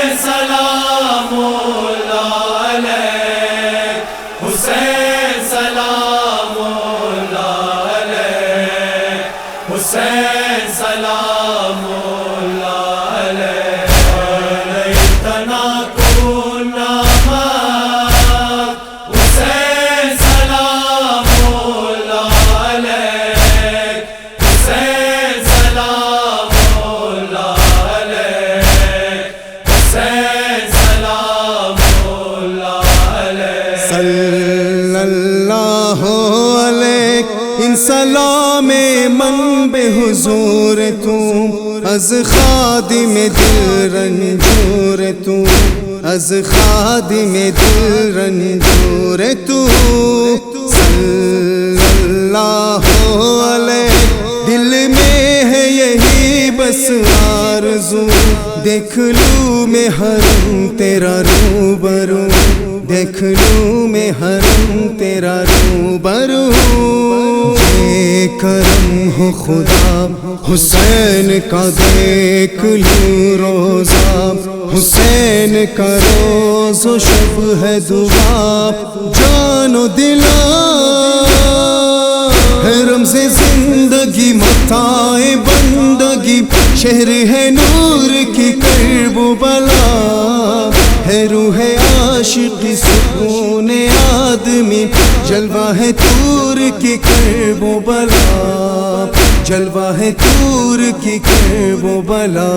حسین سلام من بے حضور تو، از خادم دل رنجور تو، از خادم دل رنجور تو۔ اللہ علیہ، دل میں ہے یہی بس آرزو۔ دیکھ لوں میں حرم تیرا روبرو۔ دیکھ لوں میں حرم تیرا روبرو۔ یہ کرم ہو خدا، حسین کا دیکھ لوں روزہ۔ حسین کا روز و شب ہے دعا، جان و دلا۔ ہے رمز زندگی متائے بندگی شہر ہے نور کی کرب و بلا۔ ہے روح عاشق سکون آدمی۔ جلوہ ہے تور کی کرب و بلا جلوہ ہے تور کی کرب و بلا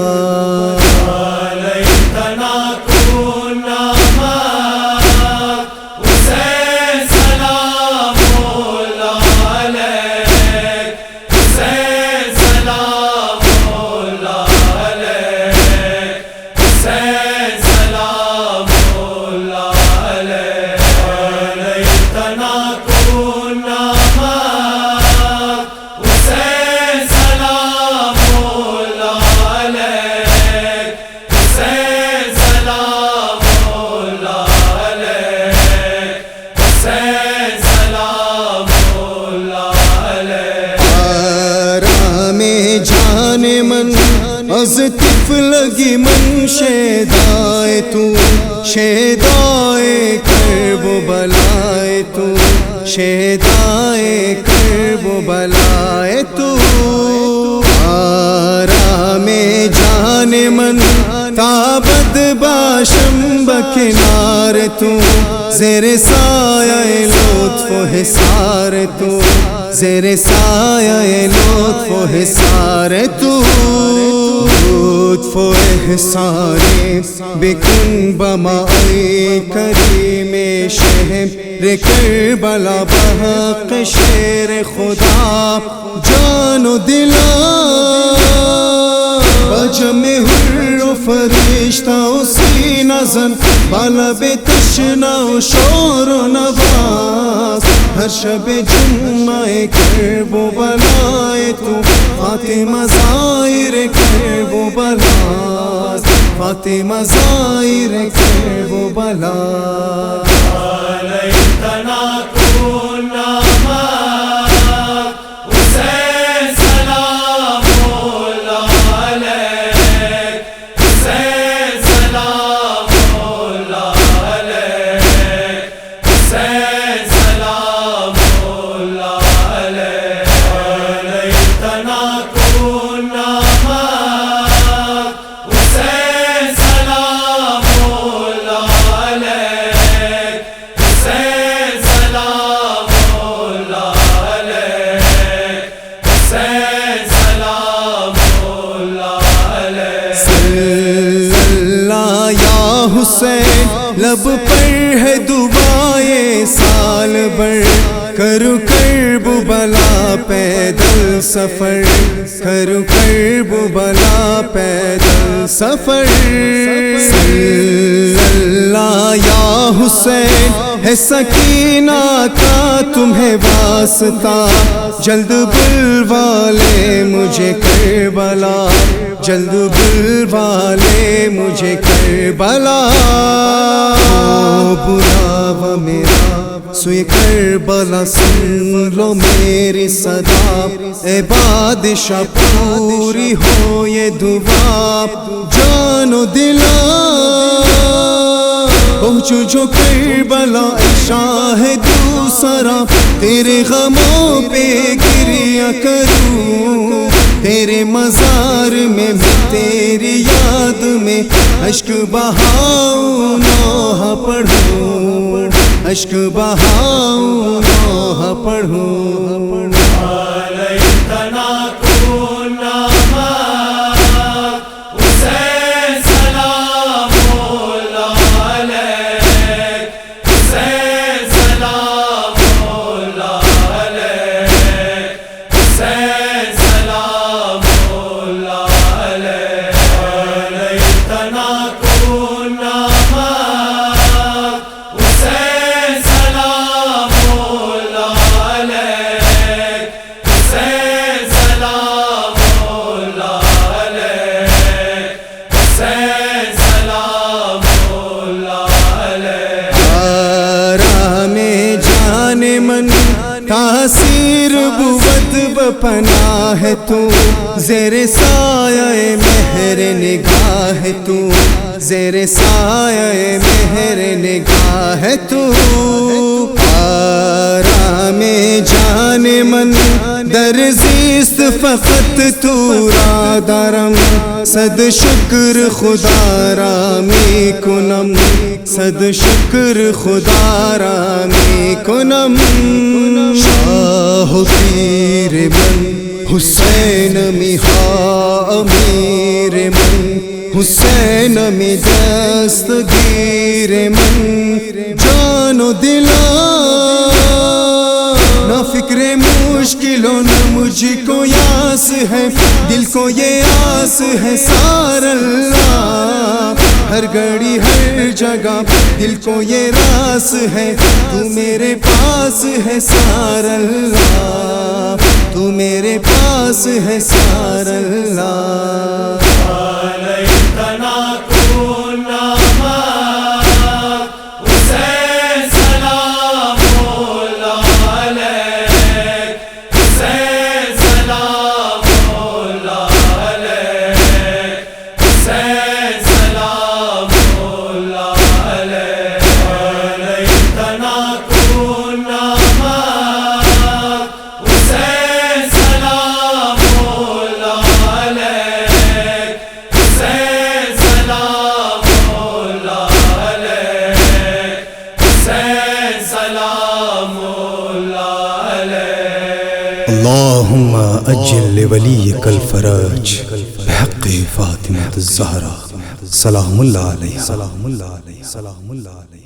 جان من، از طف لگی من، شیدائے تو، شیدائے کرب بلائے تو، شیدائے کرب و بلائے تو۔ آرام جان من تابد باشم بکنار تو، زیر سایہ لطف و حسار تو۔ زیر سایہ لطف و حسار تو، لطف و حسار بکن بمائی کریم شہر کربلا بحق شیر خدا، جان و دلا بجم حر و فرشتہ اسی نظن بالا بے تشنا و شور و نواز. ہر شب جمعہ کرب و بلائے تو فاطمہ ظاہر کرب و بلاز. فاطمہ ظاہر کرب و بلاز. تنا کو نامہ لب پر ہے دعائے سال بر کرو کرب بلا پیدل سفر۔ کرو کرب بلا پیدل سفر۔ اللہ یا حسین، ہے سکینہ کا تمہیں واسطہ۔ جلد بل والے مجھے کربلا۔ جلد بل والے مجھے کربلا۔ بلاوا میرا سوئی کربلا، سن لو میری صدا۔ اے بادشاہ، پوری ہو یہ دعا۔ جانو دلا۔ پہنچو جو کربلا شاہ دوسرا۔ تیرے غموں پہ گریا کروں۔ تیرے مزار میں میں تیری یاد میں اشک بہاؤں نوح پڑھوں اشک بہاؤں نوح پڑھوں۔ من تاثیر بود بپنا ہے تو زیر سایہ مہر نگاہ تو زیر سایہ مہر نگاہ تو آرام جان من در زیست فقط تو را دارم. صد شکر خدا را می کنم صد شکر خدا را می کنم شاہ و پیر من، حسین می ها امیر من. حسین می دستگیر من. جان و دلا نہ فکر مشکلوں نہ مجھ کو یاس ہے، دل کو یہ آس ہے، سار اللہ۔ ہر گھڑی، ہر جگہ دل کو یہ راس ہے۔ تو میرے پاس ہے، سار اللہ۔ تو میرے پاس ہے، سار اللہ۔ اللهم اجل لوليك الفرج بحق فاطمة الزهراء سلام الله عليها سلام الله عليها سلام الله عليها